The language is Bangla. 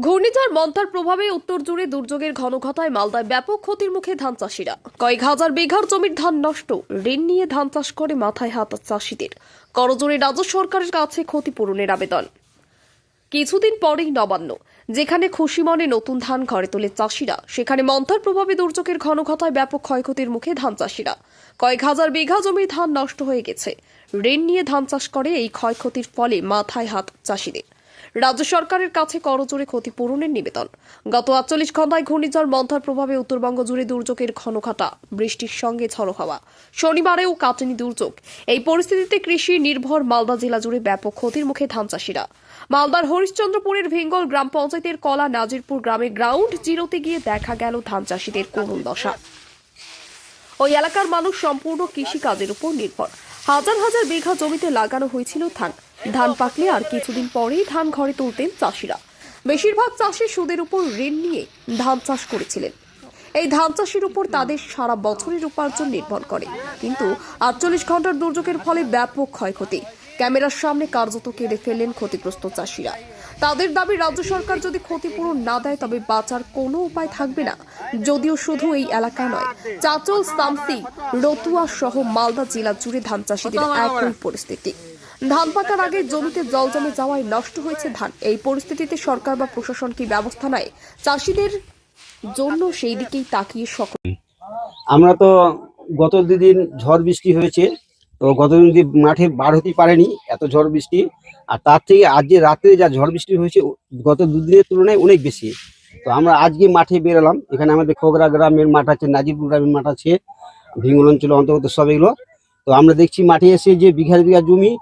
ঘূর্ণিঝড় মন্থার প্রভাবে উত্তর জুড়ে দুর্যোগের ঘনঘটায় মালদায় ব্যাপক ক্ষতির মুখে ধান চাষিরা। কয়েক হাজার বিঘার জমির ধান নষ্ট। ঋণ নিয়ে ধান চাষ করে মাথায় হাত চাষিদের। করজোরে রাজ্য সরকারের কাছে ক্ষতিপূরণের আবেদন। কিছুদিন পরেই নবান্ন, যেখানে খুশি মনে নতুন ধান ঘরে তোলে চাষিরা, সেখানে মন্থার প্রভাবে দুর্যোগের ঘন ঘটায় ব্যাপক ক্ষয়ক্ষতির মুখে ধান চাষিরা। কয়েক হাজার বিঘা জমির ধান নষ্ট হয়ে গেছে। ঋণ নিয়ে ধান চাষ করে এই ক্ষয়ক্ষতির ফলে মাথায় হাত চাষিদের। রাজ্য সরকারের কাছে করজোরে ক্ষতিপূরণের নিবেদন। গত আটচল্লিশ ঘন্টায় ঘূর্ণিঝড় মন্থার প্রভাবে উত্তরবঙ্গ জুড়ে দুর্যোগের ঘনঘটা, বৃষ্টির সঙ্গে ঝড়ো হাওয়া। শনিবারেও কাটেনি দুর্যোগ। এই পরিস্থিতিতে কৃষি নির্ভর মালদা জেলা জুড়ে ব্যাপক ক্ষতির মুখে ধান চাষিরা। মালদার হরিশ্চন্দ্রপুরের ভেঙ্গল গ্রাম পঞ্চায়েতের কলা নাজিরপুর গ্রামে গ্রাউন্ড জিরোতে গিয়ে দেখা গেল ধান চাষিদের করুণ দশা। ওই এলাকার মানুষ সম্পূর্ণ কৃষিকাজের উপর নির্ভর। হাজার হাজার বিঘা জমিতে লাগানো হয়েছিল ধান। ধান পাকলে আর কিছুদিন পরেই ধান ঘরে তুলতেন চাষিরা। বেশিরভাগ চাষি সুদের উপর ঋণ নিয়ে ধান চাষ করেছিলেন। এই ধান চাষের উপর তাদের সারা বছরের উপার্জন নির্ভর করে। কিন্তু আটচল্লিশ ঘণ্টার দুর্যোগের ফলে ব্যাপক ক্ষয়ক্ষতি। ক্যামেরার সামনে কার্যত কেড়ে ফেললেন ক্ষতিগ্রস্ত চাষিরা। তাদের দাবি রাজ্য সরকার যদি ক্ষতিপূরণ না দেয় তবে বাঁচার কোনো উপায় থাকবে না। যদিও শুধু এই এলাকা নয় চাচল সামসি রতুয়া সহ মালদা জেলা জুড়ে ধান চাষিদের একই পরিস্থিতি। ধান পাকার আগে জমিতে জল জমে যাওয়ায় নষ্ট হয়েছে ধান। এই পরিস্থিতিতে সরকার বা প্রশাসন কি ব্যবস্থা নেয়? চাষিদের জন্য সেই দিকেই তাকিয়ে সকল আমরা তো গত দুদিন ঝড় বৃষ্টি হয়েছে, তো গত দিন মাঠে বার হতে পারেনি এত ঝড় বৃষ্টি। আর তার থেকে আজ যে রাত্রে যা ঝড় বৃষ্টি হয়েছে গত দুদিনের তুলনায় অনেক বেশি। তো আমরা আজকে মাঠে বেরোলাম, এখানে আমাদের খোগরা গ্রামের মাঠ আছে, নাজিরপুর গ্রামের মাঠ আছে, ভিঙ্গল অঞ্চলের অন্তর্গত সব এগুলো। তো আমরা দেখছি মাঠে এসে যে বিঘা বিঘা জমি